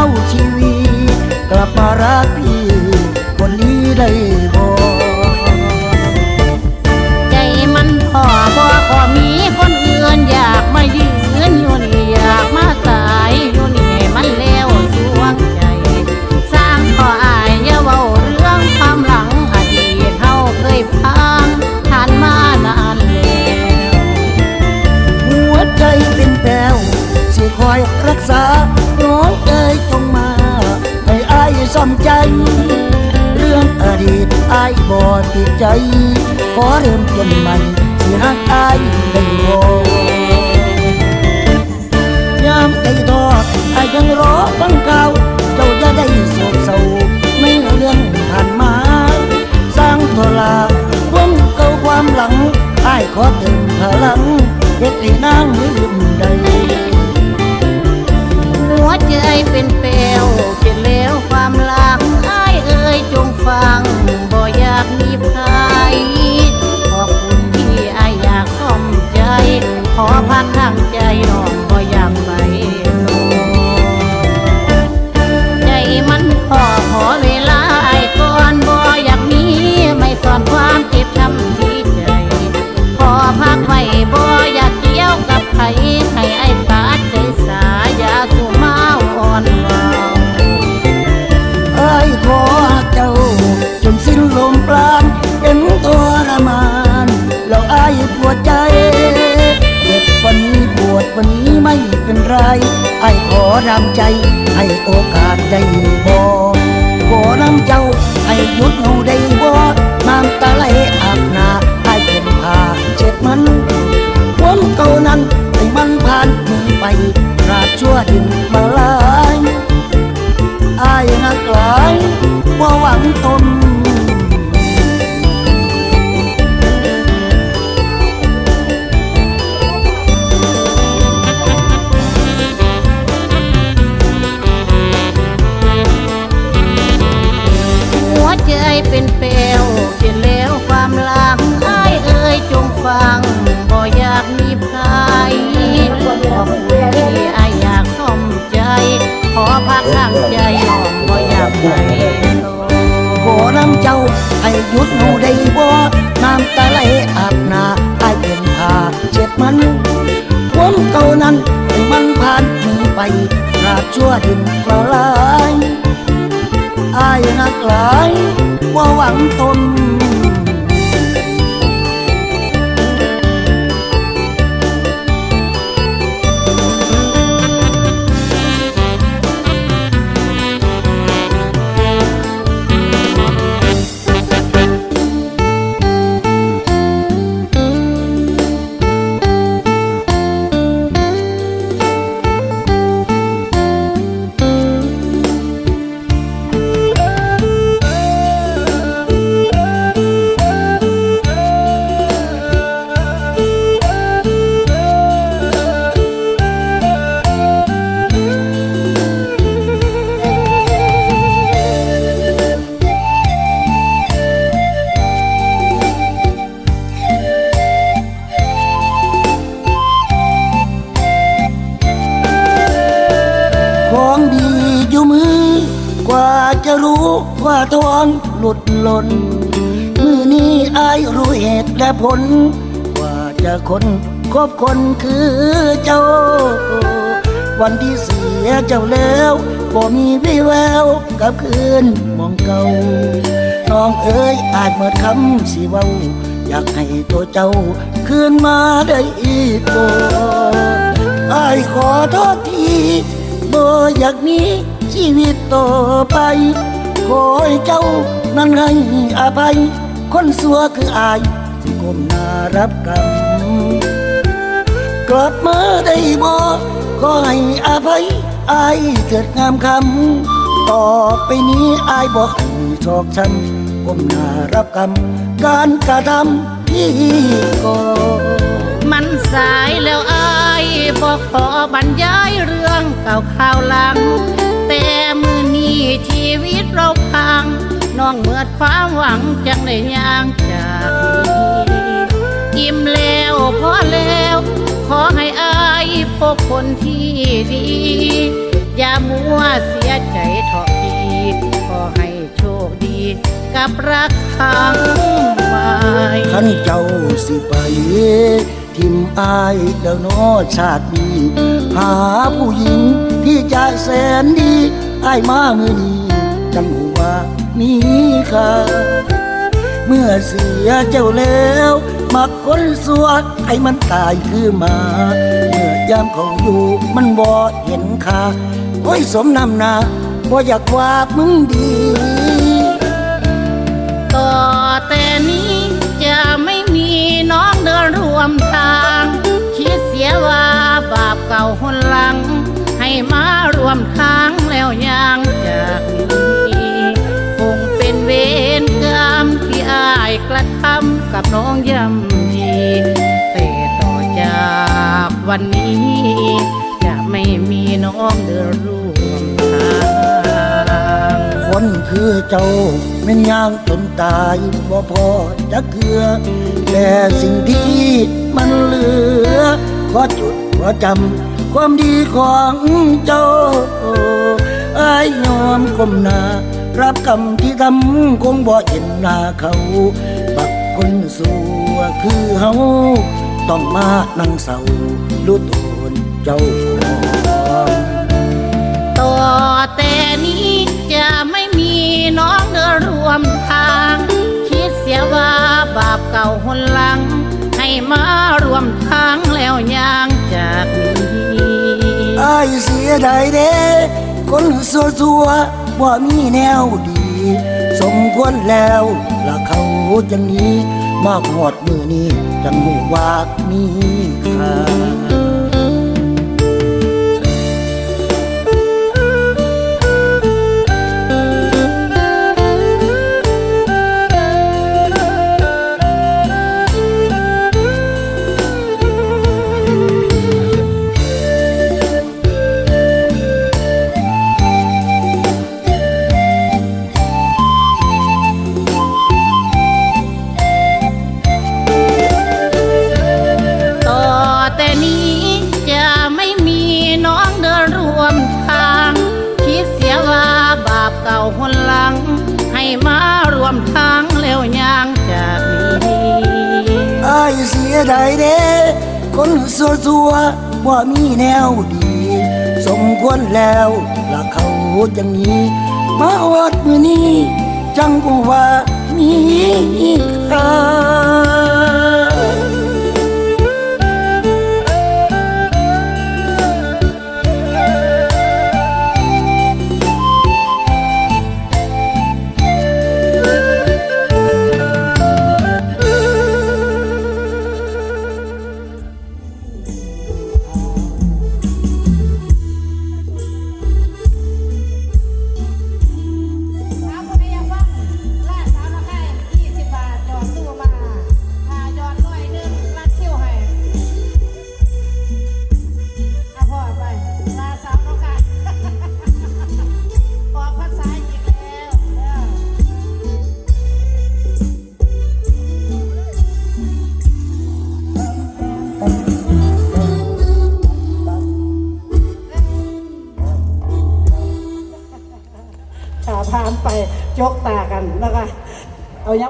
าชีวี กลับมารักพี่ คนนี้ได้ ติดใจ ขอเริ่มต้นใหม่สิหักอายได้บ่ยามใจทอดอายยังรอฟังข่าวเจ้าจะได้โศกเศร้าในเรื่องผ่านมา สร้างตัวลาร่วมเก่าความหลังอายขอเติมพลังเด็กให้นางลืมได้หัวใจเป็นเปลวเจ็บแล้วความรักอ้ายเอ่ยจงฟัง อยากมีภัยขอบคุณที่อายอยากขอมใจ ขอพักทางใจน้อง ขอรำใจให้โอกาสได้บอขอน้ำเจ้าให้หยุดเอาได้บ่น้ำตาไหลอาบหน้าไอ้เป็นผ้าเช็ดมันความเก่านั้นให้มันผ่านมือไปราดชั่วดินมาลายอายนักหลายว่หวังตน อายอยากซ่อมใจ ขอพักทางใจน้องบ่อยากไปโลขอน้ำเจ้าให้หยุดหูได้บ่น้ำตาไหลอาบหน้าอายเป็นผ้าเช็ดมันความเก่านั้นให้มันผ่านมือไปราดชั่วดินกละลายอายนักหลายว่าหวังตน องหลุดหล่นมือนี้อายรู้เหตุและผลกว่าจะคนคบคนคือเจ้า วันที่เสียเจ้าแล้วบ่มีวิแววกับคืนมองเก่าน้องเอ๋ยอาจเมื่อคำสิเว้า อยากให้ตัวเจ้า คืนมาได้อีกบ่อายขอโทษทีบ่อยากมีชีวิตต่อไป ขอให้เจ้านั้นให้อภัย คนสัวคืออายสิก้มหน้ารับกรรมกลับมาได้บ่ขอให้อภัยอายเกิดงามคำต่อไปนี้อายบอกให้ชอกช้ำก้มหน้ารับกรรมการกระทำที่ก่อมันสายแล้วอายบอกขอบรรยายเรื่องเก่าข่าวหลังแต่มือนี้ ชีวิตเราพังน้องเมื่อความหวังจังได้ย่างจากนี้อิ่มแล้วพอแล้ว ขอให้อายพบคนที่ดี อย่ามัวเสียใจเถอะพี่ขอให้โชคดี กับรักครั้งใหม่ท่านเจ้าสิไปทิมอายแล้วนอชาตินี้หาผู้หญิงที่จะแสนดี อายมามือนี้จังหูว่ามีค่าเมื่อเสียเจ้าแล้วมักคนสวดให้มันตายคือหมา เมื่อยามเขาอยู่มันบ่เห็นค่าโอ้ยสมนำนาบ่อยากว่ามึงดีต่อแต่นี้จะไม่มีน้องเดินร่วมทาง คิดเสียว่าบาปเก่าหนหลัง ให้มารวมทาง วันนี้ จะไม่มีน้องเดินร่วมทางคนคือเจ้าแม่นย่างจนตายบ่พอจะเกลือ แต่สิ่งที่มันเหลือ ขอจุดขอจำความดีของเจ้าอายยอมก้มหน้ารับกรรมที่ทำคงบ่เห็นหน้าเขา บักคนสัวคือเฮา ต้องมานั่งเศร้ารู้ตนเจ้าของต่อแต่นี้จะไม่มีน้องเดินร่วมทาง คิดเสียว่าบาปเก่าหนหลัง ให้มารวมทางแล้วยางจากนี้ไอเสียดายเด้คนสัวสัวๆว่ามีแนวดี สมควรแล้วละเขาจังนี้ มาหอดมือนี้จังหูว่ามีค่า คนสัวสัวว่ามีแนวดี สมควรแล้วละเขาจังนี้ มาหอดมือนี้ จังหูว่ามีค่า ข